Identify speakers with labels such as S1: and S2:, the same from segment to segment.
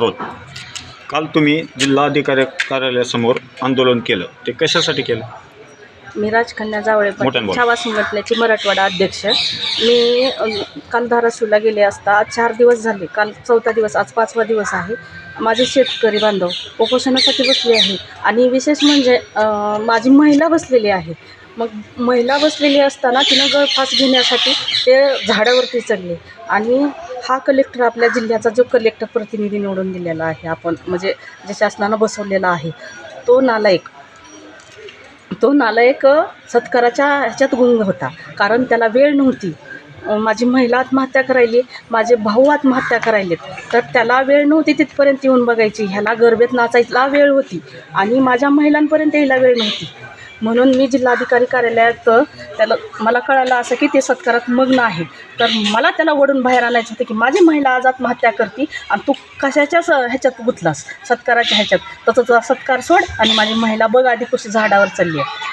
S1: राऊत काल तुम्ही जिल्हाधिकारी कार्यालयासमोर आंदोलन केलं. ते कशासाठी केलं?
S2: मी राजकन्या जावळे
S1: मोठ्यानं
S2: पाटील
S1: बोल.
S2: छावा संघटनेची मराठवाडा अध्यक्ष. मी अ, काल धाराशिवला गेले असता आज चार दिवस झाले. काल चौथा दिवस आज पाचवा दिवस आहे. माझे शेतकरी बांधव उपोषणासाठी बसले आहे आणि विशेष म्हणजे अ, माझी महिला बसलेली आहे. मग महिला बसलेली असताना तिनं गळफास घेण्यासाठी ते झाडावरती चढले. आणि हा कलेक्टर आपल्या जिल्ह्याचा जो कलेक्टर प्रतिनिधी निवडून दिलेला आहे आपण म्हणजे जे शासनानं बसवलेला आहे तो नालायक. तो नालायक सत्काराच्या ह्याच्यात गुंग होता. कारण त्याला वेळ नव्हती. माझी महिला आत्महत्या करायली माझे भाऊ आत्महत्या करायलेत. तर त्याला वेळ नव्हती तिथपर्यंत येऊन बघायची. ह्याला गरबेत नाचायला वेळ होती. आणि माझ्या महिलांपर्यंत यायला वेळ नव्हती. म्हणून मी जिल्हाधिकारी कार्यालयात त्याला मला कळालं असं की ते सत्कारात मग्न आहे. तर मला त्याला वडून बाहेर आणायचं होतं की माझी महिला आज आत्महत्या करते आणि तू कशाच्याच ह्याच्यात गुतलास? सत्काराच्या ह्याच्यात. तर तुझा सत्कार सोड आणि माझी महिला बघ आधी कशी झाडावर चालली आहे.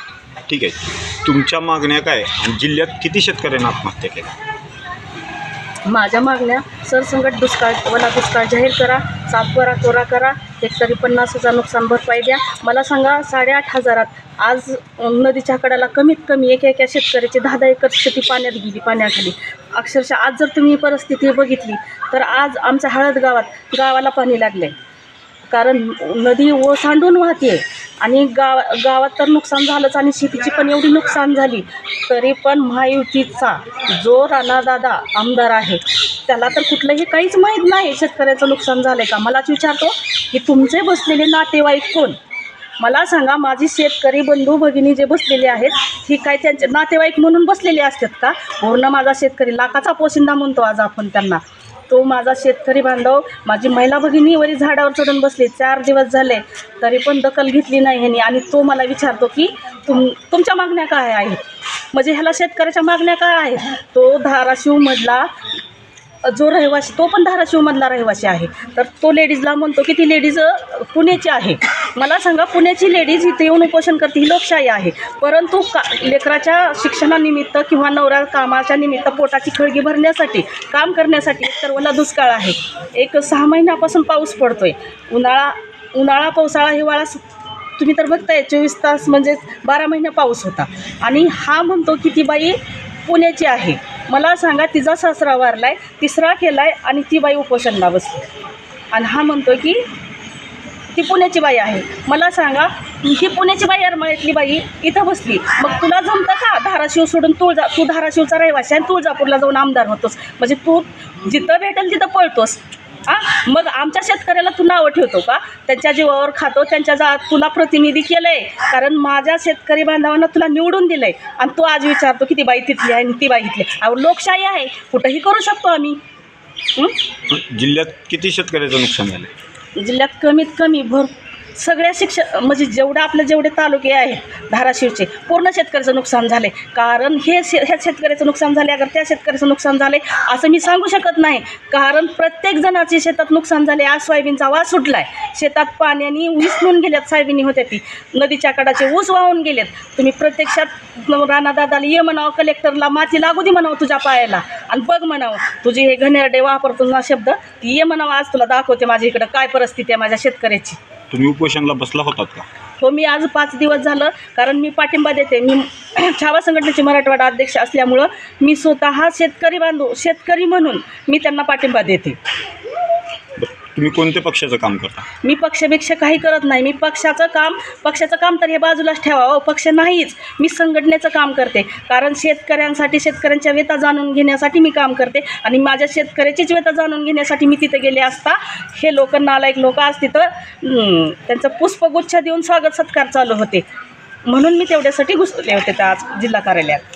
S1: ठीक आहे. तुमच्या मागण्या काय? आणि जिल्ह्यात किती शेतकऱ्यांना आत्महत्या केल्या?
S2: माझ्या मागण्या सरसंकट दुष्काळ वला दुष्काळ जाहीर करा सातबारा कोरा करा हेक्टरी पन्नास हजार नुकसान भरपाई द्या. मला सांगा साडेआठ हजारात आज नदीच्या कडाला कमीत कमी एका एका शेतकऱ्याची दहा दहा एकर शेती पाण्यात गेली पाण्याखाली अक्षरशः आज जर तुम्ही परिस्थिती बघितली तर आज आमच्या हळद गावात गावाला पाणी लागलं आहे कारण नदी ओसांडून वाहते आणि गाव गावात तर नुकसान झालंच आणि शेतीची पण एवढी नुकसान झाली तरी पण महायुतीचा जो राणादादा आमदार आहे त्याला तर कुठलंही काहीच माहीत नाही शेतकऱ्याचं नुकसान झालं आहे का. मलाच विचारतो की तुमचे बसलेले नातेवाईक कोण? मला सांगा माझी शेतकरी बंधू भगिनी जे बसलेले आहेत ही काय त्यांचे नातेवाईक म्हणून बसलेले असतात का? पूर्ण माझा शेतकरी लाखाचा पोशिंदा म्हणतो आज आपण त्यांना. तो माझा शेतकरी बांधव माझी महिला भगिनी वरी झाडावर चढून बसली चार दिवस झाले तरी पण दखल घेतली नाही ह्यानी. आणि तो मला विचारतो की तुम तुमच्या मागण्या काय आहेत? म्हणजे ह्याला शेतकऱ्याच्या मागण्या काय आहेत? तो धाराशिवमधला जो रहिवासी तो पण धाराशिवमधला रहिवासी आहे. तर तो लेडीजला म्हणतो की ती लेडीज पुण्याची आहे. मला सांगा पुण्याची लेडीज इथे येऊन उपोषण करते ही लोकशाही आहे. परंतु का लेकराच्या शिक्षणानिमित्त किंवा नवऱ्या कामाच्या निमित्त पोटाची खळगी भरण्यासाठी काम करण्यासाठी सर्वला दुष्काळ आहे. एक सहा महिन्यापासून पाऊस पडतोय. उन्हाळा उन्हाळा पावसाळा हिवाळा स- तुम्ही तर बघताय चोवीस तास म्हणजे बारा महिने पाऊस होता. आणि हा म्हणतो की ती बाई पुण्याची आहे. मला सांगा तिचा सासरा वारला आहे तिसरा केला आहे आणि ती बाई उपोषणला बसली. आणि हा म्हणतो की ती पुण्याची बाई आहे. मला सांगा ही पुण्याची बाई अरमाळ्यातली बाई इथं बसली. मग तुला जमतं का धाराशिव सोडून तुळजा तू धाराशिवचा रहिवासी आणि तुळजापूरला जाऊन आमदार होतोस? म्हणजे तू जिथं भेटेल तिथं पळतोस. आ मग आमच्या शेतकऱ्याला तू नावं ठेवतो का? त्यांच्या जीवावर खातो त्यांच्या जा तुला प्रतिनिधी केलं आहे कारण माझ्या शेतकरी बांधवांना तुला निवडून दिलं आहे आणि तू आज विचारतो की ती बाई तिथली आहे आणि ती बाई इथली आहे. अहो लोकशाही आहे. कुठंही करू शकतो आम्ही. हं?
S1: जिल्ह्यात किती शेतकऱ्याचं नुकसान झालं
S2: जिल्ह्यात कमीत कमी भर सगळ्या शिक्ष म्हणजे जेवढं आपले जेवढे तालुके आहेत धाराशिवचे पूर्ण शेतकऱ्याचं नुकसान झाले कारण हे शे ह्या शेतकऱ्याचं नुकसान झाले अगर त्या शेतकऱ्याचं नुकसान झाले असं मी सांगू शकत नाही. कारण प्रत्येक जणाचे शेतात नुकसान झाले आज सोयाबीनचा वास सुटला आहे शेतात पाण्याने विसरून गेल्यात सोयाबीनी होत्या ती. नदीच्या कडाचे ऊस वाहून गेलेत. तुम्ही प्रत्यक्षात राणादादाला ये म्हणावं कलेक्टरला माती लागू दे म्हणावं तुझ्या पायाला. आणि बघ म्हणावं तुझे हे घनेरडे वापरतो ना शब्द ती ये म्हणावं आज तुला दाखवते माझ्या इकडं काय परिस्थिती आहे माझ्या शेतकऱ्याची.
S1: तुम्ही उपोषणला बसला होतात का?
S2: हो मी आज पाच दिवस झालं कारण मी पाठिंबा देते. मी छावा संघटनेचे मराठवाडा अध्यक्ष असल्यामुळं मी स्वतः शेतकरी बांधू शेतकरी म्हणून मी त्यांना पाठिंबा देते.
S1: तुम्ही कोणत्या पक्षाचं काम करता?
S2: मी पक्षापेक्षा काही करत नाही. मी पक्षाचं काम पक्षाचं काम तर हे बाजूलाच ठेवावं. पक्ष नाहीच. मी संघटनेचं काम करते. कारण शेतकऱ्यांसाठी शेतकऱ्यांच्या व्यथा जाणून घेण्यासाठी मी काम करते. आणि माझ्या शेतकऱ्याचीच व्यथा जाणून घेण्यासाठी मी तिथे गेले असता हे लोक नालायक लोक आज तिथं त्यांचं पुष्पगुच्छ देऊन स्वागत सत्कार चालू होते. म्हणून मी तेवढ्यासाठी घुसले होते त्या आज जिल्हा कार्यालयात.